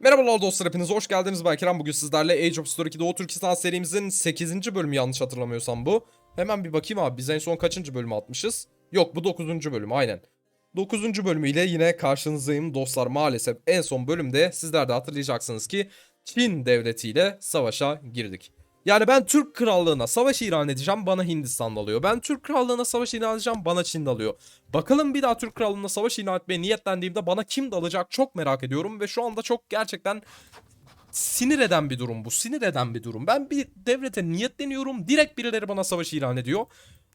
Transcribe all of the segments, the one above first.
Merhabalar dostlar hepiniz hoş geldiniz ben Kerem bugün sizlerle Age of Story 2 Doğu Türkistan serimizin 8. bölümü yanlış hatırlamıyorsam bu. Hemen bir bakayım abi biz en son kaçıncı bölümü atmışız? Yok bu 9. bölüm aynen. 9. bölümüyle yine karşınızdayım dostlar maalesef en son bölümde sizler de hatırlayacaksınız ki Çin devletiyle savaşa girdik. Yani ben Türk krallığına savaş ilan edeceğim bana Hindistan alıyor. Ben Türk krallığına savaş ilan edeceğim bana Çin alıyor. Bakalım bir daha Türk krallığına savaş ilan etmeye niyetlendiğimde bana kim dalacak çok merak ediyorum. Ve şu anda çok gerçekten sinir eden bir durum bu. Sinir eden bir durum. Ben bir devlete niyetleniyorum. Direkt birileri bana savaş ilan ediyor.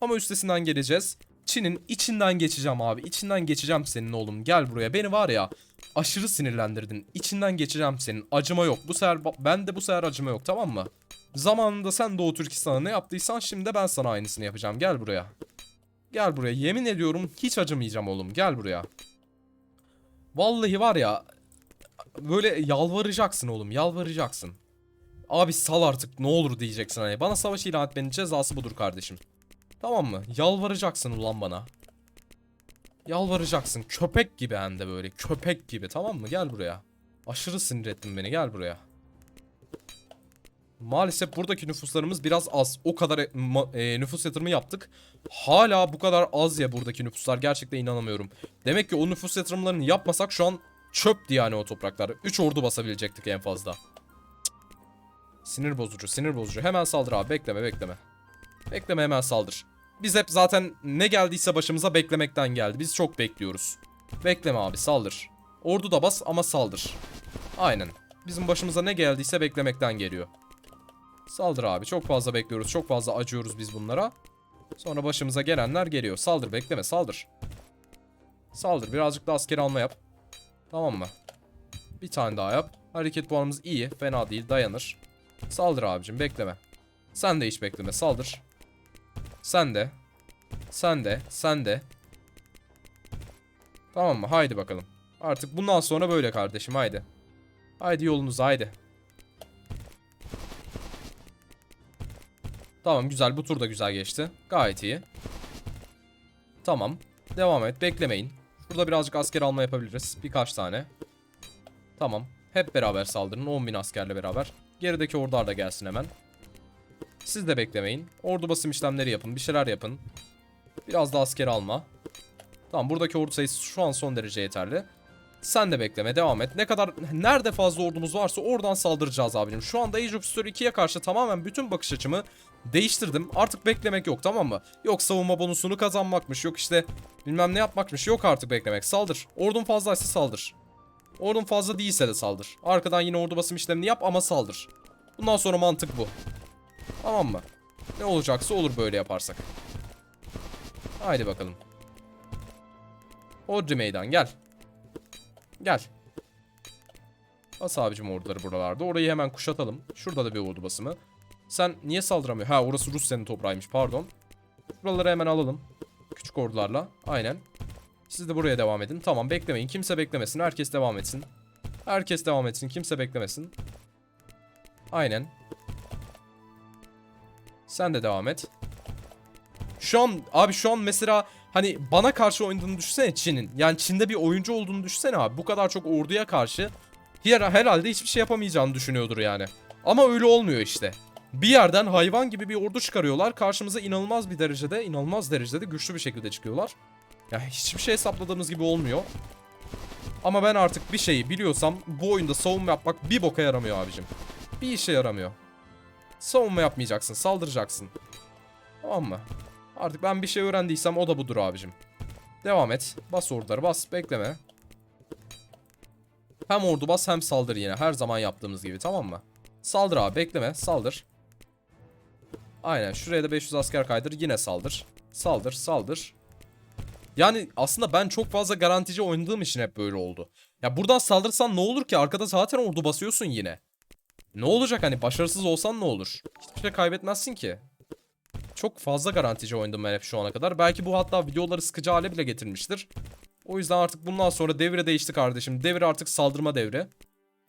Ama üstesinden geleceğiz. Çin'in içinden geçeceğim abi. İçinden geçeceğim senin oğlum. Gel buraya. Beni var ya aşırı sinirlendirdin. İçinden geçeceğim senin. Acıma yok. Bu sefer ben de bu sefer acıma yok tamam mı? Zamanında sen Doğu Türkistan'a ne yaptıysan şimdi de ben sana aynısını yapacağım. Gel buraya. Gel buraya. Yemin ediyorum hiç acımayacağım oğlum. Gel buraya. Vallahi var ya böyle yalvaracaksın oğlum. Yalvaracaksın. Abi sal artık ne olur diyeceksin hani. Bana savaş ilan etmenin cezası budur kardeşim. Tamam mı? Yalvaracaksın ulan bana. Yalvaracaksın. Köpek gibi hem de böyle. Köpek gibi tamam mı? Gel buraya. Aşırı sinir ettin beni. Gel buraya. Maalesef buradaki nüfuslarımız biraz az. O kadar e, e, nüfus yatırımı yaptık. Hala bu kadar az ya buradaki nüfuslar. Gerçekten inanamıyorum. Demek ki o nüfus yatırımlarını yapmasak şu an çöptü yani o topraklar. 3 ordu basabilecektik en fazla. Sinir bozucu, sinir bozucu. Hemen saldır abi. Bekleme, bekleme. Bekleme hemen saldır. Biz hep zaten ne geldiyse başımıza beklemekten geldi. Biz çok bekliyoruz. Bekleme abi saldır. Ordu da bas ama saldır. Aynen. Bizim başımıza ne geldiyse beklemekten geliyor. Saldır abi. Çok fazla bekliyoruz. Çok fazla acıyoruz biz bunlara. Sonra başımıza gelenler geliyor. Saldır bekleme saldır. Saldır. Birazcık da asker alma yap. Tamam mı? Bir tane daha yap. Hareket puanımız iyi. Fena değil. Dayanır. Saldır abicim bekleme. Sen de hiç bekleme. Saldır. Sen de. Sen de. Sen de. Tamam mı? Haydi bakalım. Artık bundan sonra böyle kardeşim. Haydi. Haydi yolunuza haydi. Tamam güzel bu tur da güzel geçti. Gayet iyi. Tamam. Devam et. Beklemeyin. Şurada birazcık asker alma yapabiliriz. Birkaç tane. Tamam. Hep beraber saldırın. 10.000 askerle beraber. Gerideki ordular da gelsin hemen. Siz de beklemeyin. Ordu basım işlemleri yapın. Bir şeyler yapın. Biraz da asker alma. Tamam buradaki ordu sayısı şu an son derece yeterli. Sen de bekleme devam et. Ne kadar nerede fazla ordumuz varsa oradan saldıracağız abicim. Şu anda Age of Story 2'ye karşı tamamen bütün bakış açımı değiştirdim. Artık beklemek yok tamam mı? Yok savunma bonusunu kazanmakmış. Yok işte bilmem ne yapmakmış. Yok artık beklemek. Saldır. Ordun fazlaysa saldır. Ordun fazla değilse de saldır. Arkadan yine ordu basım işlemini yap ama saldır. Bundan sonra mantık bu. Tamam mı? Ne olacaksa olur böyle yaparsak. Haydi bakalım. Hodri meydan gel. Gel. Bas abicim orduları buralarda. Orayı hemen kuşatalım. Şurada da bir ordu basımı. Sen niye saldıramıyor? Ha orası Rusya'nın toprağıymış pardon. Buraları hemen alalım. Küçük ordularla. Aynen. Siz de buraya devam edin. Tamam beklemeyin. Kimse beklemesin. Herkes devam etsin. Herkes devam etsin. Kimse beklemesin. Aynen. Sen de devam et. Şu an abi şu an mesela hani bana karşı oynadığını düşünsene Çin'in. Yani Çin'de bir oyuncu olduğunu düşünsene abi. Bu kadar çok orduya karşı her, herhalde hiçbir şey yapamayacağını düşünüyordur yani. Ama öyle olmuyor işte. Bir yerden hayvan gibi bir ordu çıkarıyorlar. Karşımıza inanılmaz bir derecede, inanılmaz derecede güçlü bir şekilde çıkıyorlar. Ya hiçbir şey hesapladığımız gibi olmuyor. Ama ben artık bir şeyi biliyorsam bu oyunda savunma yapmak bir boka yaramıyor abicim. Bir işe yaramıyor. Savunma yapmayacaksın, saldıracaksın. Tamam mı? Artık ben bir şey öğrendiysem o da budur abicim. Devam et. Bas orduları bas. Bekleme. Hem ordu bas hem saldır yine. Her zaman yaptığımız gibi tamam mı? Saldır abi bekleme. Saldır. Aynen şuraya da 500 asker kaydır. Yine saldır. Saldır saldır. Yani aslında ben çok fazla garantici oynadığım için hep böyle oldu. Ya buradan saldırsan ne olur ki? Arkada zaten ordu basıyorsun yine. Ne olacak hani başarısız olsan ne olur? Hiçbir şey kaybetmezsin ki. Çok fazla garantici oynadım ben hep şu ana kadar. Belki bu hatta videoları sıkıcı hale bile getirmiştir. O yüzden artık bundan sonra devre değişti kardeşim. Devir artık saldırma devri.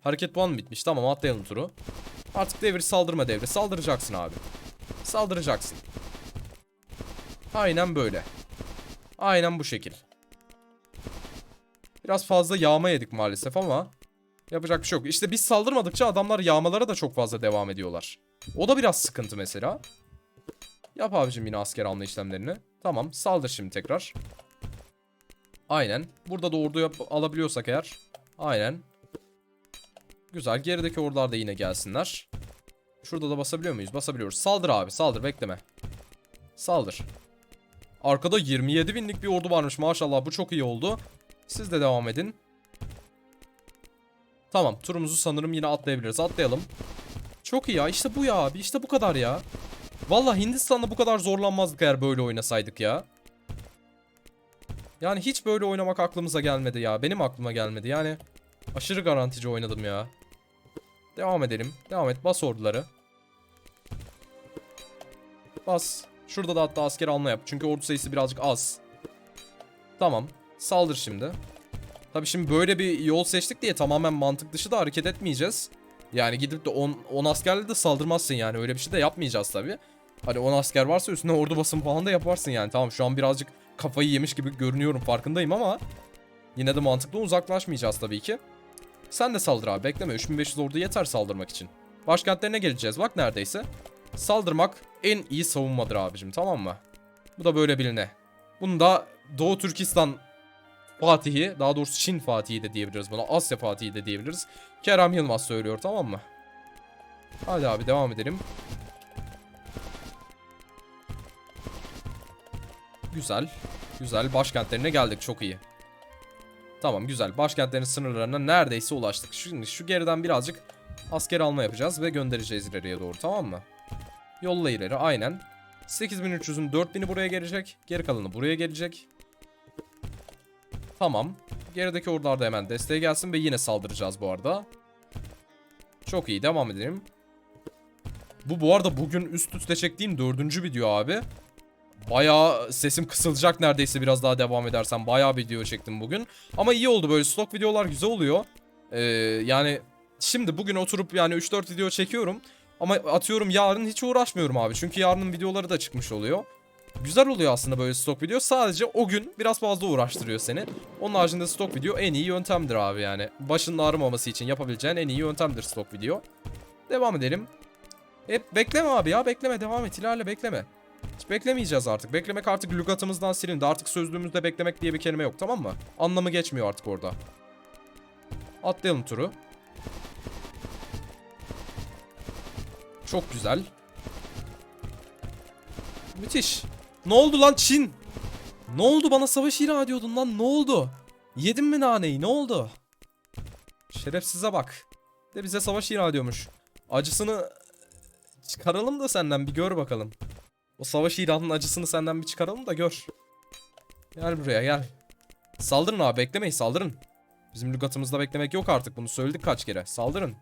Hareket puanı bitmiş. Tamam atlayalım turu. Artık devir saldırma devri. Saldıracaksın abi. Saldıracaksın. Aynen böyle. Aynen bu şekil. Biraz fazla yağma yedik maalesef ama Yapacak bir şey yok. İşte biz saldırmadıkça adamlar yağmalara da çok fazla devam ediyorlar. O da biraz sıkıntı mesela. Yap abicim yine asker alma işlemlerini. Tamam saldır şimdi tekrar. Aynen. Burada da ordu yap- alabiliyorsak eğer. Aynen. Güzel. Gerideki ordular da yine gelsinler. Şurada da basabiliyor muyuz? Basabiliyoruz. Saldır abi. Saldır. Bekleme. Saldır. Arkada 27 binlik bir ordu varmış. Maşallah bu çok iyi oldu. Siz de devam edin. Tamam. Turumuzu sanırım yine atlayabiliriz. Atlayalım. Çok iyi ya. İşte bu ya abi. İşte bu kadar ya. Valla Hindistan'da bu kadar zorlanmazdık eğer böyle oynasaydık ya. Yani hiç böyle oynamak aklımıza gelmedi ya. Benim aklıma gelmedi. Yani aşırı garantici oynadım ya. Devam edelim. Devam et. Bas orduları. Bas. Şurada da hatta asker alma yap. Çünkü ordu sayısı birazcık az. Tamam. Saldır şimdi. Tabi şimdi böyle bir yol seçtik diye tamamen mantık dışı da hareket etmeyeceğiz. Yani gidip de 10 10 askerle de saldırmazsın yani. Öyle bir şey de yapmayacağız tabi. Hani 10 asker varsa üstüne ordu basın falan da yaparsın yani. Tamam şu an birazcık kafayı yemiş gibi görünüyorum farkındayım ama yine de mantıklı uzaklaşmayacağız tabii ki. Sen de saldır abi bekleme 3500 ordu yeter saldırmak için. Başkentlerine geleceğiz bak neredeyse. Saldırmak en iyi savunmadır abicim tamam mı? Bu da böyle biline. Bunu da Doğu Türkistan Fatihi, daha doğrusu Çin Fatihi de diyebiliriz buna. Asya Fatihi de diyebiliriz. Kerem Yılmaz söylüyor tamam mı? Hadi abi devam edelim. Güzel. Güzel. Başkentlerine geldik. Çok iyi. Tamam güzel. Başkentlerin sınırlarına neredeyse ulaştık. Şimdi şu geriden birazcık asker alma yapacağız ve göndereceğiz ileriye doğru tamam mı? Yolla ileri aynen. 8300'ün 4000'i buraya gelecek. Geri kalanı buraya gelecek. Tamam. Gerideki ordular da hemen desteğe gelsin ve yine saldıracağız bu arada. Çok iyi devam edelim. Bu bu arada bugün üst üste çektiğim dördüncü video abi. Bayağı sesim kısılacak neredeyse biraz daha devam edersem. Bayağı video çektim bugün. Ama iyi oldu böyle stok videolar güzel oluyor. Ee, yani şimdi bugün oturup yani 3-4 video çekiyorum. Ama atıyorum yarın hiç uğraşmıyorum abi. Çünkü yarının videoları da çıkmış oluyor. Güzel oluyor aslında böyle stok video. Sadece o gün biraz fazla uğraştırıyor seni. Onun haricinde stok video en iyi yöntemdir abi yani. Başının ağrımaması için yapabileceğin en iyi yöntemdir stok video. Devam edelim. Hep bekleme abi ya bekleme devam et ilerle bekleme. Hiç beklemeyeceğiz artık. Beklemek artık lügatımızdan silindi. Artık sözlüğümüzde beklemek diye bir kelime yok tamam mı? Anlamı geçmiyor artık orada. Atlayalım turu. Çok güzel. Müthiş. Ne oldu lan Çin? Ne oldu bana savaş ilan ediyordun lan ne oldu? Yedin mi naneyi ne oldu? Şerefsize bak. De bize savaş ilan ediyormuş. Acısını çıkaralım da senden bir gör bakalım. O savaş ilanının acısını senden bir çıkaralım da gör. Gel buraya gel. Saldırın abi beklemeyin saldırın. Bizim lügatımızda beklemek yok artık bunu söyledik kaç kere. Saldırın.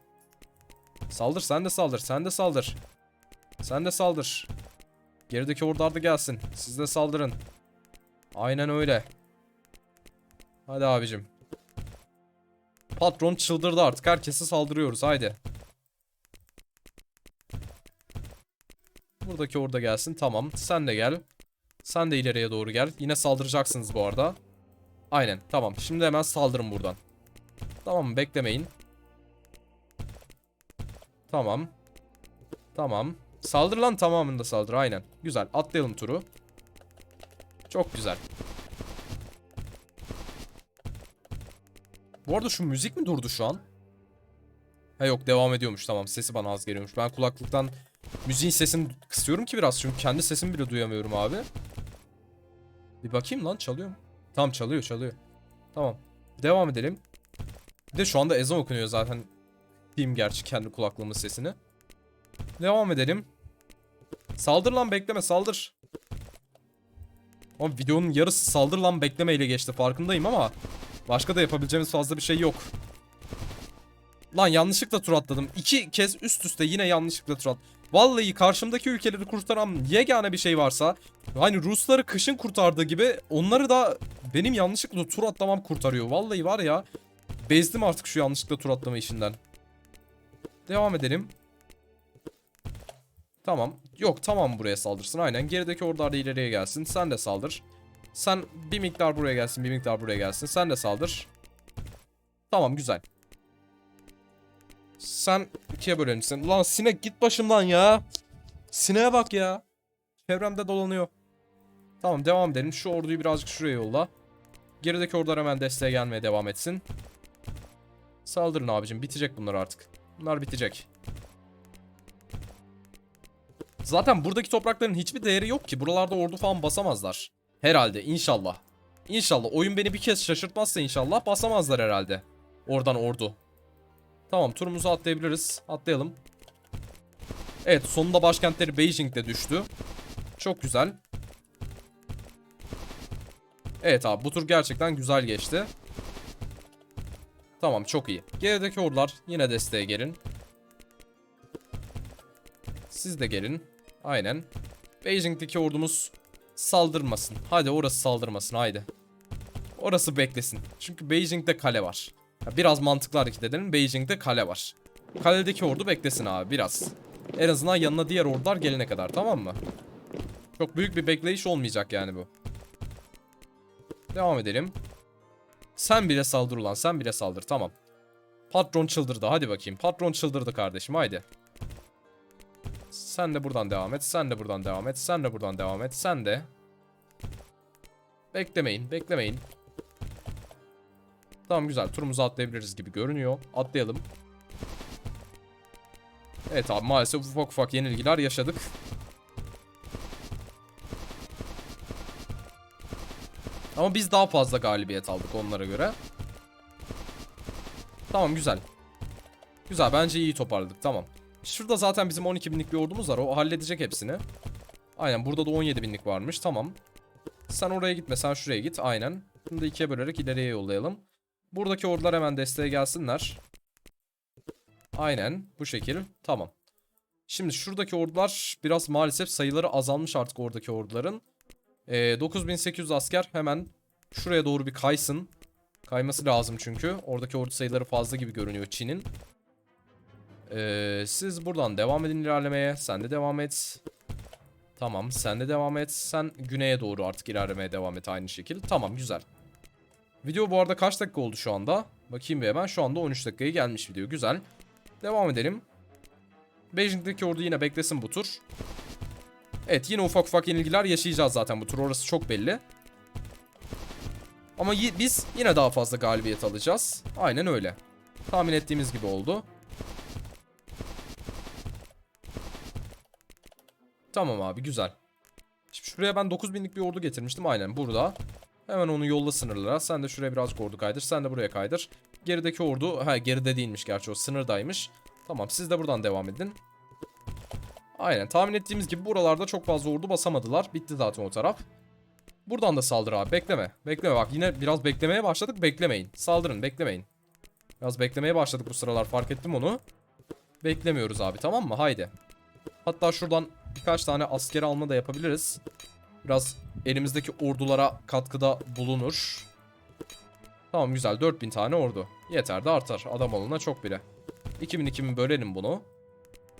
Saldır sen de saldır sen de saldır. Sen de saldır. Gerideki ordular da gelsin. Siz de saldırın. Aynen öyle. Hadi abicim. Patron çıldırdı artık. Herkese saldırıyoruz. Haydi. Buradaki orada gelsin. Tamam. Sen de gel. Sen de ileriye doğru gel. Yine saldıracaksınız bu arada. Aynen. Tamam. Şimdi hemen saldırın buradan. Tamam. Beklemeyin. Tamam. Tamam. Saldır lan tamamında saldır. Aynen. Güzel. Atlayalım turu. Çok güzel. Bu arada şu müzik mi durdu şu an? Ha yok devam ediyormuş tamam sesi bana az geliyormuş. Ben kulaklıktan müziğin sesini kısıyorum ki biraz çünkü kendi sesimi bile duyamıyorum abi. Bir bakayım lan çalıyor mu? Tamam çalıyor çalıyor. Tamam. Devam edelim. Bir de şu anda ezan okunuyor zaten. Diyeyim gerçi kendi kulaklığımın sesini. Devam edelim. Saldır lan bekleme saldır. Ama videonun yarısı saldır lan bekleme ile geçti farkındayım ama başka da yapabileceğimiz fazla bir şey yok. Lan yanlışlıkla tur atladım. İki kez üst üste yine yanlışlıkla tur at. Vallahi karşımdaki ülkeleri kurtaran yegane bir şey varsa hani Rusları kışın kurtardığı gibi onları da benim yanlışlıkla tur atlamam kurtarıyor. Vallahi var ya bezdim artık şu yanlışlıkla tur atlama işinden. Devam edelim. Tamam. Yok tamam buraya saldırsın aynen. Gerideki ordular da ileriye gelsin. Sen de saldır. Sen bir miktar buraya gelsin bir miktar buraya gelsin. Sen de saldır. Tamam güzel. Sen ikiye seni. Lan sinek git başımdan ya. Sineğe bak ya. Çevremde dolanıyor. Tamam devam edelim. Şu orduyu birazcık şuraya yolla. Gerideki ordular hemen desteğe gelmeye devam etsin. Saldırın abicim. Bitecek bunlar artık. Bunlar bitecek. Zaten buradaki toprakların hiçbir değeri yok ki. Buralarda ordu falan basamazlar. Herhalde inşallah. İnşallah. Oyun beni bir kez şaşırtmazsa inşallah basamazlar herhalde. Oradan ordu. Tamam turumuzu atlayabiliriz. Atlayalım. Evet sonunda başkentleri Beijing'de düştü. Çok güzel. Evet abi bu tur gerçekten güzel geçti. Tamam çok iyi. Gerideki ordular yine desteğe gelin. Siz de gelin. Aynen. Beijing'deki ordumuz saldırmasın. Hadi orası saldırmasın haydi. Orası beklesin. Çünkü Beijing'de kale var. Biraz mantıklı hareket edelim. Beijing'de kale var. Kaledeki ordu beklesin abi biraz. En azından yanına diğer ordular gelene kadar tamam mı? Çok büyük bir bekleyiş olmayacak yani bu. Devam edelim. Sen bile saldır ulan sen bile saldır tamam. Patron çıldırdı hadi bakayım. Patron çıldırdı kardeşim haydi. Sen de buradan devam et. Sen de buradan devam et. Sen de buradan devam et. Sen de. Beklemeyin beklemeyin. Tamam güzel turumuzu atlayabiliriz gibi görünüyor. Atlayalım. Evet abi maalesef ufak ufak yenilgiler yaşadık. Ama biz daha fazla galibiyet aldık onlara göre. Tamam güzel. Güzel bence iyi toparladık tamam. Şurada zaten bizim 12 binlik bir ordumuz var. O halledecek hepsini. Aynen burada da 17 binlik varmış tamam. Sen oraya gitme sen şuraya git aynen. Bunu da ikiye bölerek ileriye yollayalım. Buradaki ordular hemen desteğe gelsinler. Aynen bu şekil tamam. Şimdi şuradaki ordular biraz maalesef sayıları azalmış artık oradaki orduların. Ee, 9800 asker hemen şuraya doğru bir kaysın. Kayması lazım çünkü. Oradaki ordu sayıları fazla gibi görünüyor Çin'in. Ee, siz buradan devam edin ilerlemeye. Sen de devam et. Tamam sen de devam et. Sen güneye doğru artık ilerlemeye devam et aynı şekil. Tamam güzel. Video bu arada kaç dakika oldu şu anda? Bakayım bir hemen. Şu anda 13 dakikaya gelmiş video. Güzel. Devam edelim. Beijing'deki ordu yine beklesin bu tur. Evet yine ufak ufak yenilgiler yaşayacağız zaten bu tur. Orası çok belli. Ama biz yine daha fazla galibiyet alacağız. Aynen öyle. Tahmin ettiğimiz gibi oldu. Tamam abi güzel. Şimdi şuraya ben 9000'lik bir ordu getirmiştim. Aynen burada. Hemen onu yolla sınırlara. Sen de şuraya biraz ordu kaydır. Sen de buraya kaydır. Gerideki ordu... Ha geride değilmiş gerçi o sınırdaymış. Tamam siz de buradan devam edin. Aynen tahmin ettiğimiz gibi buralarda çok fazla ordu basamadılar. Bitti zaten o taraf. Buradan da saldır abi bekleme. Bekleme bak yine biraz beklemeye başladık. Beklemeyin. Saldırın beklemeyin. Biraz beklemeye başladık bu sıralar fark ettim onu. Beklemiyoruz abi tamam mı? Haydi. Hatta şuradan birkaç tane asker alma da yapabiliriz. Biraz elimizdeki ordulara katkıda bulunur. Tamam güzel 4000 tane ordu. Yeter de artar. Adam olana çok bile. 2000 2000 bölelim bunu.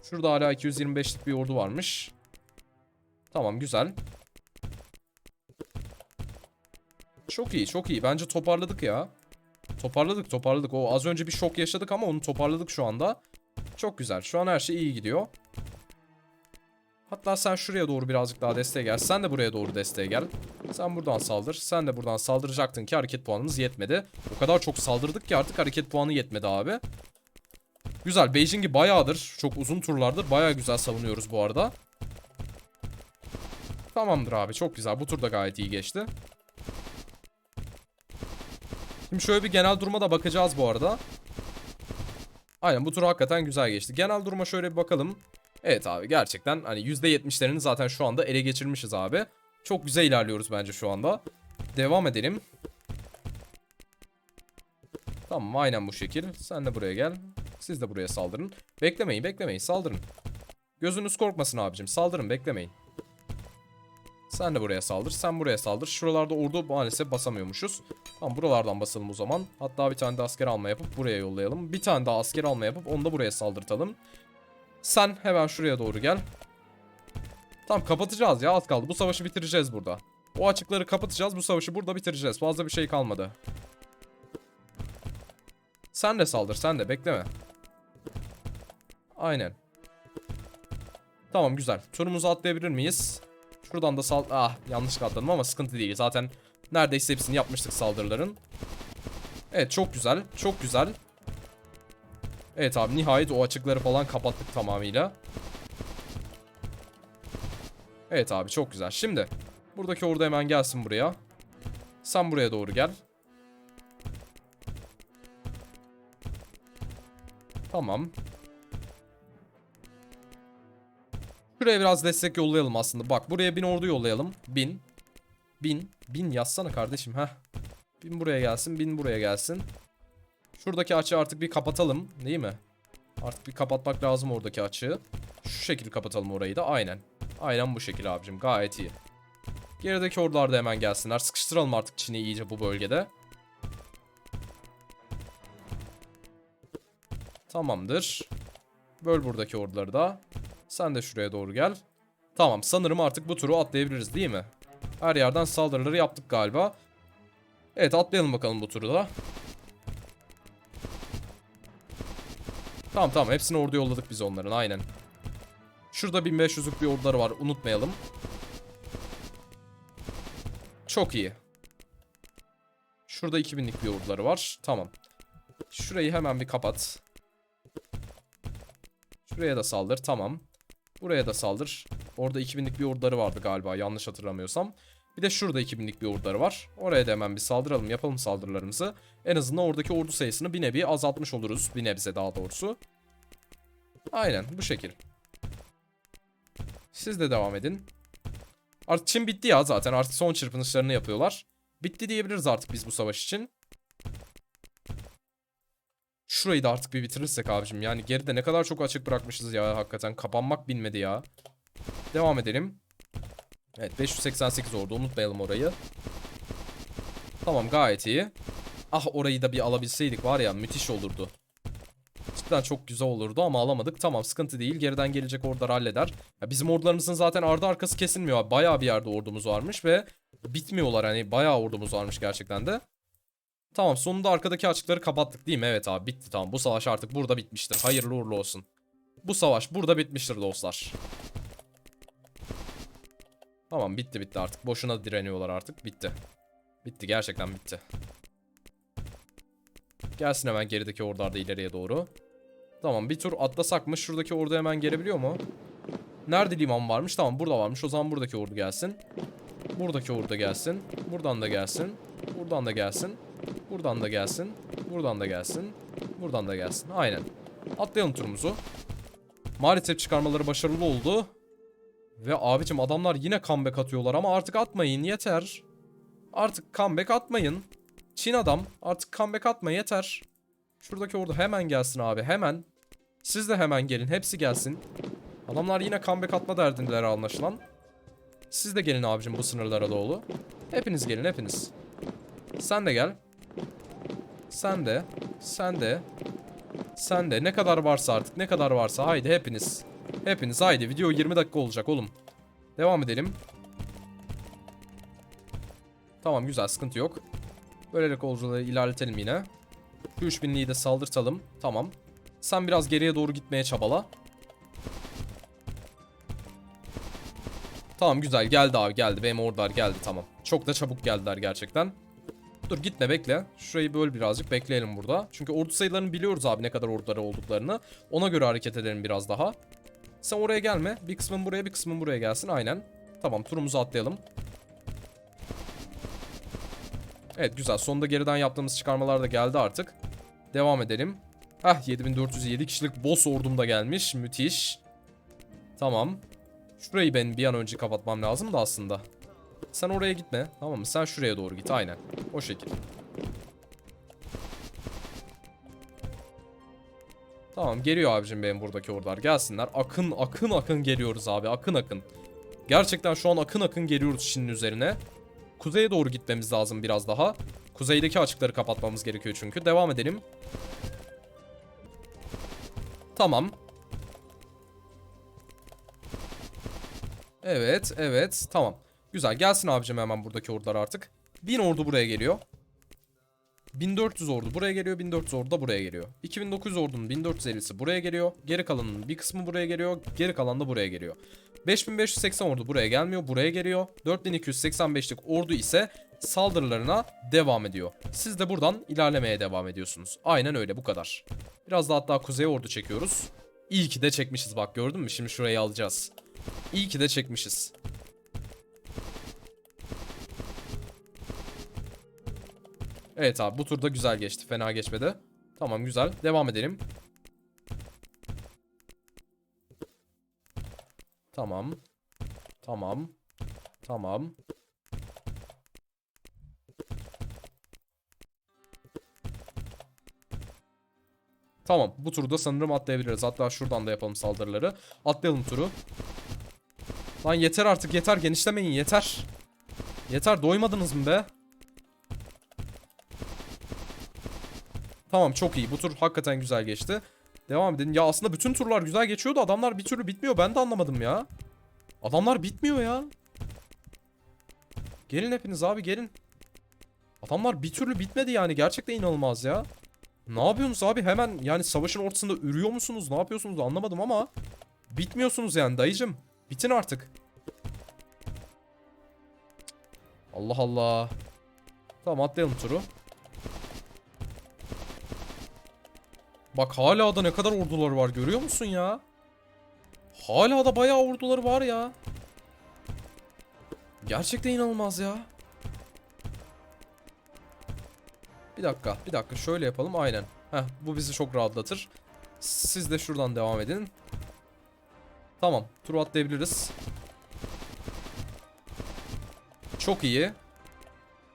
Şurada hala 225'lik bir ordu varmış. Tamam güzel. Çok iyi çok iyi. Bence toparladık ya. Toparladık toparladık. O az önce bir şok yaşadık ama onu toparladık şu anda. Çok güzel. Şu an her şey iyi gidiyor. Hatta sen şuraya doğru birazcık daha desteğe gel. Sen de buraya doğru desteğe gel. Sen buradan saldır. Sen de buradan saldıracaktın ki hareket puanımız yetmedi. O kadar çok saldırdık ki artık hareket puanı yetmedi abi. Güzel. Beijing'i bayağıdır, çok uzun turlardır bayağı güzel savunuyoruz bu arada. Tamamdır abi. Çok güzel. Bu tur da gayet iyi geçti. Şimdi şöyle bir genel duruma da bakacağız bu arada. Aynen bu tur hakikaten güzel geçti. Genel duruma şöyle bir bakalım. Evet abi gerçekten hani %70'lerini zaten şu anda ele geçirmişiz abi. Çok güzel ilerliyoruz bence şu anda. Devam edelim. Tamam aynen bu şekil. Sen de buraya gel. Siz de buraya saldırın. Beklemeyin beklemeyin saldırın. Gözünüz korkmasın abicim saldırın beklemeyin. Sen de buraya saldır. Sen buraya saldır. Şuralarda ordu maalesef basamıyormuşuz. Tamam buralardan basalım o zaman. Hatta bir tane de asker alma yapıp buraya yollayalım. Bir tane daha asker alma yapıp onu da buraya saldırtalım. Sen hemen şuraya doğru gel. Tamam kapatacağız ya az kaldı. Bu savaşı bitireceğiz burada. O açıkları kapatacağız. Bu savaşı burada bitireceğiz. Fazla bir şey kalmadı. Sen de saldır sen de bekleme. Aynen. Tamam güzel. Turumuzu atlayabilir miyiz? Şuradan da sal... Ah yanlış atladım ama sıkıntı değil. Zaten neredeyse hepsini yapmıştık saldırıların. Evet çok güzel. Çok güzel. Evet abi nihayet o açıkları falan kapattık tamamıyla. Evet abi çok güzel. Şimdi buradaki orada hemen gelsin buraya. Sen buraya doğru gel. Tamam. Şuraya biraz destek yollayalım aslında. Bak buraya bin ordu yollayalım. Bin. Bin. Bin yazsana kardeşim. Heh. Bin buraya gelsin. Bin buraya gelsin. Şuradaki açığı artık bir kapatalım. Değil mi? Artık bir kapatmak lazım oradaki açığı. Şu şekilde kapatalım orayı da. Aynen. Aynen bu şekilde abicim. Gayet iyi. Gerideki ordular da hemen gelsinler. Sıkıştıralım artık Çin'i iyice bu bölgede. Tamamdır. Böl buradaki orduları da. Sen de şuraya doğru gel. Tamam sanırım artık bu turu atlayabiliriz değil mi? Her yerden saldırıları yaptık galiba. Evet atlayalım bakalım bu turu da. Tamam tamam hepsini ordu yolladık biz onların aynen. Şurada 1500'lük bir orduları var unutmayalım. Çok iyi. Şurada 2000'lik bir orduları var. Tamam. Şurayı hemen bir kapat. Şuraya da saldır. Tamam. Buraya da saldır. Orada 2000'lik bir orduları vardı galiba yanlış hatırlamıyorsam. Bir de şurada 2000'lik bir orduları var. Oraya da hemen bir saldıralım. Yapalım saldırılarımızı. En azından oradaki ordu sayısını bir nevi azaltmış oluruz. Bir nebze daha doğrusu. Aynen bu şekil. Siz de devam edin. Artık Çin bitti ya zaten. Artık son çırpınışlarını yapıyorlar. Bitti diyebiliriz artık biz bu savaş için. Şurayı da artık bir bitirirsek abicim. Yani geride ne kadar çok açık bırakmışız ya hakikaten. Kapanmak bilmedi ya. Devam edelim. Evet 588 orada unutmayalım orayı. Tamam gayet iyi. Ah orayı da bir alabilseydik var ya müthiş olurdu. Cidden çok güzel olurdu ama alamadık. Tamam sıkıntı değil. Geriden gelecek ordular halleder. Ya bizim ordularımızın zaten ardı arkası kesilmiyor. Bayağı bir yerde ordumuz varmış ve bitmiyorlar. Hani bayağı ordumuz varmış gerçekten de. Tamam sonunda arkadaki açıkları kapattık değil mi? Evet abi bitti tamam. Bu savaş artık burada bitmiştir. Hayırlı uğurlu olsun. Bu savaş burada bitmiştir dostlar. Tamam bitti bitti artık. Boşuna direniyorlar artık. Bitti. Bitti gerçekten bitti. Gelsin hemen gerideki ordular ileriye doğru. Tamam bir tur atlasak mı? Şuradaki ordu hemen gelebiliyor mu? Nerede liman varmış? Tamam burada varmış. O zaman buradaki ordu gelsin. Buradaki ordu gelsin. Buradan da gelsin. Buradan da gelsin. Buradan da gelsin. Buradan da gelsin. Buradan da gelsin. Aynen. Atlayalım turumuzu. Maalesef çıkarmaları başarılı oldu. Ve abicim adamlar yine comeback atıyorlar ama artık atmayın yeter. Artık comeback atmayın. Çin adam artık comeback atma yeter. Şuradaki ordu hemen gelsin abi hemen. Siz de hemen gelin hepsi gelsin. Adamlar yine comeback atma derdindeler anlaşılan. Siz de gelin abicim bu sınırlara doğru. Hepiniz gelin hepiniz. Sen de gel. Sen de. Sen de. Sen de. Ne kadar varsa artık ne kadar varsa haydi hepiniz. Hepiniz haydi video 20 dakika olacak oğlum. Devam edelim. Tamam güzel sıkıntı yok. Böylelikle yolculuğu ilerletelim yine. Şu 3000'liği de saldırtalım. Tamam. Sen biraz geriye doğru gitmeye çabala. Tamam güzel geldi abi geldi. Benim ordular geldi tamam. Çok da çabuk geldiler gerçekten. Dur gitme bekle. Şurayı böl birazcık bekleyelim burada. Çünkü ordu sayılarını biliyoruz abi ne kadar orduları olduklarını. Ona göre hareket edelim biraz daha. Sen oraya gelme. Bir kısmın buraya bir kısmın buraya gelsin aynen. Tamam turumuzu atlayalım. Evet güzel. Sonunda geriden yaptığımız çıkarmalar da geldi artık. Devam edelim. Hah 7407 kişilik boss ordum da gelmiş. Müthiş. Tamam. Şurayı ben bir an önce kapatmam lazım da aslında. Sen oraya gitme. Tamam mı? Sen şuraya doğru git. Aynen. O şekil. Tamam geliyor abicim benim buradaki ordular. Gelsinler. Akın akın akın geliyoruz abi. Akın akın. Gerçekten şu an akın akın geliyoruz Çin'in üzerine. Kuzeye doğru gitmemiz lazım biraz daha. Kuzeydeki açıkları kapatmamız gerekiyor çünkü. Devam edelim. Tamam. Evet, evet. Tamam. Güzel. Gelsin abicim hemen buradaki ordular artık. Bin ordu buraya geliyor. 1400 ordu buraya geliyor, 1400 ordu da buraya geliyor. 2900 ordunun 1450'si buraya geliyor. Geri kalanının bir kısmı buraya geliyor. Geri kalan da buraya geliyor. 5580 ordu buraya gelmiyor, buraya geliyor. 4285'lik ordu ise saldırılarına devam ediyor. Siz de buradan ilerlemeye devam ediyorsunuz. Aynen öyle bu kadar. Biraz da hatta kuzey ordu çekiyoruz. İyi ki de çekmişiz bak gördün mü? Şimdi şurayı alacağız. İyi ki de çekmişiz. Evet abi bu turda güzel geçti. Fena geçmedi. Tamam güzel. Devam edelim. Tamam. Tamam. Tamam. Tamam. Bu turda sanırım atlayabiliriz. Hatta şuradan da yapalım saldırıları. Atlayalım turu. Lan yeter artık yeter. Genişlemeyin yeter. Yeter doymadınız mı be? Tamam çok iyi. Bu tur hakikaten güzel geçti. Devam edin. Ya aslında bütün turlar güzel geçiyordu. Adamlar bir türlü bitmiyor. Ben de anlamadım ya. Adamlar bitmiyor ya. Gelin hepiniz abi gelin. Adamlar bir türlü bitmedi yani. Gerçekten inanılmaz ya. Ne yapıyorsunuz abi? Hemen yani savaşın ortasında ürüyor musunuz? Ne yapıyorsunuz anlamadım ama. Bitmiyorsunuz yani dayıcım. Bitin artık. Allah Allah. Tamam atlayalım turu. Bak hala da ne kadar orduları var görüyor musun ya? Hala da bayağı orduları var ya. Gerçekten inanılmaz ya. Bir dakika, bir dakika şöyle yapalım aynen. Heh, bu bizi çok rahatlatır. Siz de şuradan devam edin. Tamam, turu atlayabiliriz. Çok iyi.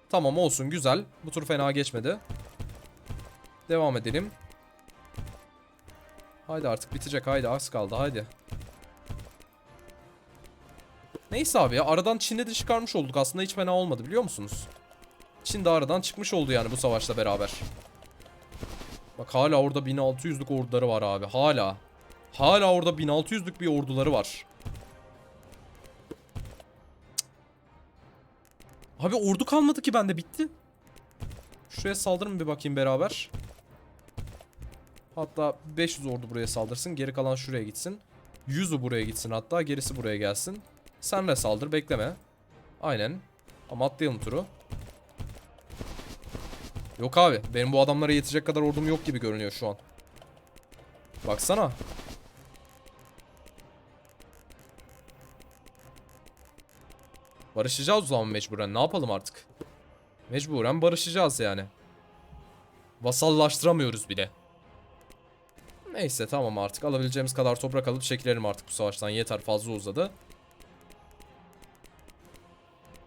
Tamam olsun güzel. Bu tur fena geçmedi. Devam edelim. Haydi artık bitecek haydi az kaldı haydi. Neyse abi ya aradan Çin'i de çıkarmış olduk aslında hiç fena olmadı biliyor musunuz? Çin de aradan çıkmış oldu yani bu savaşla beraber. Bak hala orada 1600'lük orduları var abi hala. Hala orada 1600'lük bir orduları var. Abi ordu kalmadı ki bende bitti. Şuraya saldırın bir bakayım beraber. Hatta 500 ordu buraya saldırsın. Geri kalan şuraya gitsin. 100'ü buraya gitsin hatta. Gerisi buraya gelsin. Sen de saldır. Bekleme. Aynen. Ama atlayalım turu. Yok abi. Benim bu adamlara yetecek kadar ordum yok gibi görünüyor şu an. Baksana. Barışacağız o zaman mecburen. Ne yapalım artık? Mecburen barışacağız yani. Vasallaştıramıyoruz bile. Neyse tamam artık alabileceğimiz kadar toprak alıp çekilelim artık bu savaştan yeter fazla uzadı.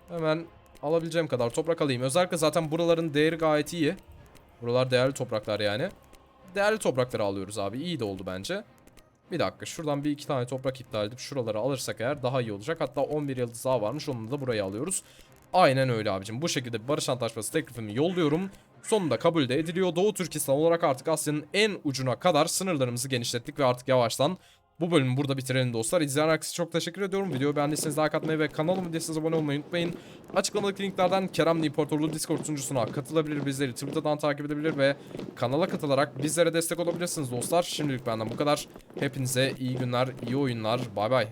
Hemen alabileceğim kadar toprak alayım. Özellikle zaten buraların değeri gayet iyi. Buralar değerli topraklar yani. Değerli toprakları alıyoruz abi iyi de oldu bence. Bir dakika şuradan bir iki tane toprak iptal edip şuraları alırsak eğer daha iyi olacak. Hatta 11 yıldız daha varmış onu da buraya alıyoruz. Aynen öyle abicim. Bu şekilde barış antlaşması teklifimi yolluyorum. Sonunda kabul de ediliyor. Doğu Türkistan olarak artık Asya'nın en ucuna kadar sınırlarımızı genişlettik ve artık yavaştan bu bölümü burada bitirelim dostlar. İzleyen herkese çok teşekkür ediyorum. Videoyu beğendiyseniz like atmayı ve kanalıma değilseniz abone olmayı unutmayın. Açıklamadaki linklerden Kerem İmparatorluğu Discord sunucusuna katılabilir, bizleri Twitter'dan takip edebilir ve kanala katılarak bizlere destek olabilirsiniz dostlar. Şimdilik benden bu kadar. Hepinize iyi günler, iyi oyunlar. Bay bay.